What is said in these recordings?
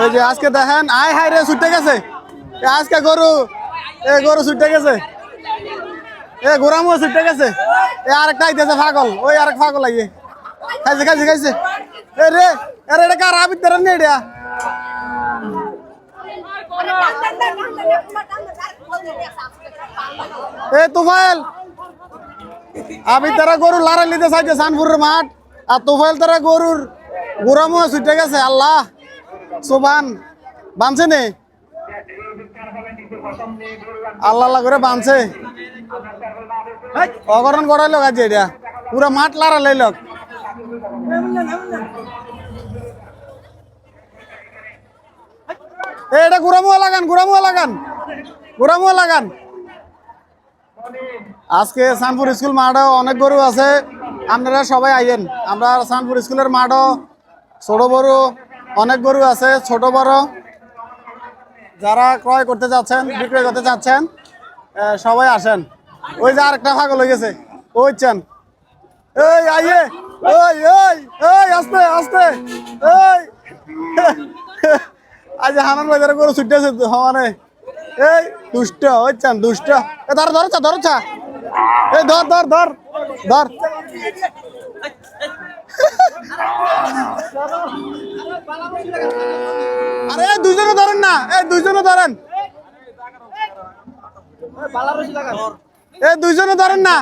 ওই যে আজকে দেখেন আয় হাই রে ছুটে গেছে এ আজকে গরু এ গরু ছুটে গেছে এ গোরামও ছুটে গেছে এ আরেকটা আইতেছে পাগল ওই আরেক পাগল আইয়ে খাইছে খাইছে খাইছে এ রে আরে এটা কার আবিদ তেরান নে এটা এ তুফাইল আবিদ তারা গরু লারা নিতে চাইছে সানপুরের মাঠ আর তুফাইল তারা গরুর গোরামও ছুটে গেছে আল্লাহ সুবান, বানছে নে? আল্লাহ আল্লাহ করে বানছে। অগরণ করাইল আছে এটা। পুরা মাঠ লারা লাইল। এটা গুড়ামুয়া লাগান গুড়ামুয়া লাগান। গুড়ামুয়া লাগান। আজকে সানপুর স্কুল মাঠে অনেক গরু আছে। আপনারা সবাই আইয়েন। আমরা সানপুর স্কুলের মাঠও, ছোট বড়। অনেক গরু আছে, ছোট, বড়। যারা ক্রয় করতে যাচ্ছেন, বিক্রয় করতে চাচ্ছেন সবাই আসেন। ওই যে আরেকটা ফাগল হয়ে গেছে। ওই চান এই, আইয়ে। ওই ওই ওই আস্তে আস্তে। ওই আজ হানান বাজারে গরু ছুটেছে মানে এই, দুষ্ট ওই চান দুষ্ট। এ, ধর ধরছা ধরছা এই, ধর ধর ধর ধর আরে এই দুজনে ধরেন না এই দুজনে ধরেন। এই দুজনে ধরেন না।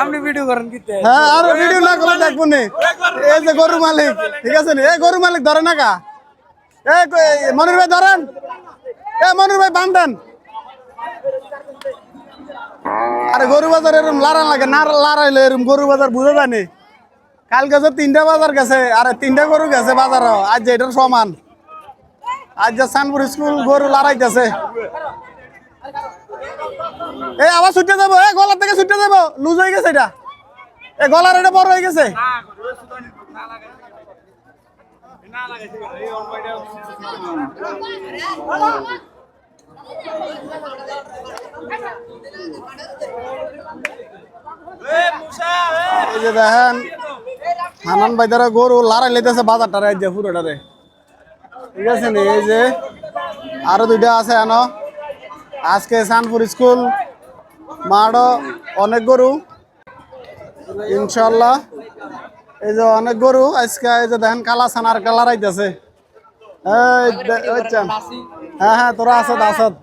আপনি ভিডিও করেন কিতে? হ্যাঁ আর ভিডিও না করে দেখব নি। এই যে গরু মালিক ঠিক আছে নি? এই গরু মালিক ধরে না কা? এই মনির ভাই ধরেন। এ মনির ভাই বান্ধেন আরে গরু বাজার এরম লারা লাগে না লারাইলে এরম গরু বাজার বুঝে জানি কালকে যে তিনটা বাজার গেছে আরে তিনটা গরু গেছে বাজার আজ এটার সমান। আজ যে সানপুর স্কুল গরু লড়াইতেছে। এই আবার ছুটে যাব, এ, গলার থেকে ছুটে যাব। লুজ হয়ে গেছে এটা। এ, গলার এটা বড় হয়ে গেছে। দেখেন, হানান ভাইদারা গরু লারাই লেতেছে বাজারটা রাই যে পুরোটারে। ঠিক আছে নি? এই যে আরও দুইটা আছে এনো। আজকে সানপুর স্কুল মাঠও অনেক গরু। ইনশাল্লাহ এই যে অনেক গরু, আজকে এই যে দেখেন কালা ছানার কালার আইতেছে। হ্যাঁ হ্যাঁ তোরা আসত আসত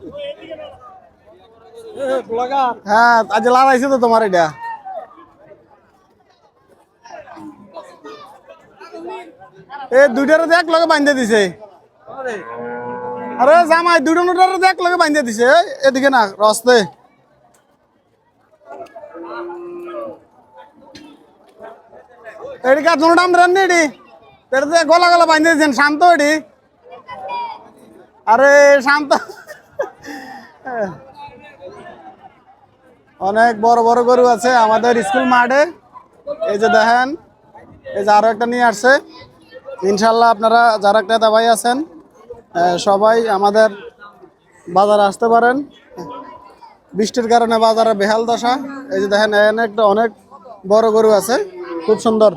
হ্যাঁ আজ লাগাইছে তো তোমার এটা। এ দুইটারে দেখ লগে বান্ধে দিছে। আরে জামাই দুটো নোটারে দেখ, লগে বান্ধে দিছে। এদিকে না রস্তে আর দুটো নাম রান্নি এডি? এটাতে গলা গলা বান্ধে দিয়েছেন, শান্ত এডি? আরে, শান্ত। অনেক বড় বড় গরু আছে আমাদের স্কুল মাঠে। এই যে দেখেন, এই যে আরও একটা নিয়ে আসছে। ইনশাল্লাহ আপনারা, যারা ক্রেতা ভাই আছেন সবাই আমাদের বাজারে আসতে পারেন। বৃষ্টির কারণে বাজারে বেহাল দশা। এই যে দেখেন, এখানে একটা অনেক বড় গরু আছে। খুব সুন্দর।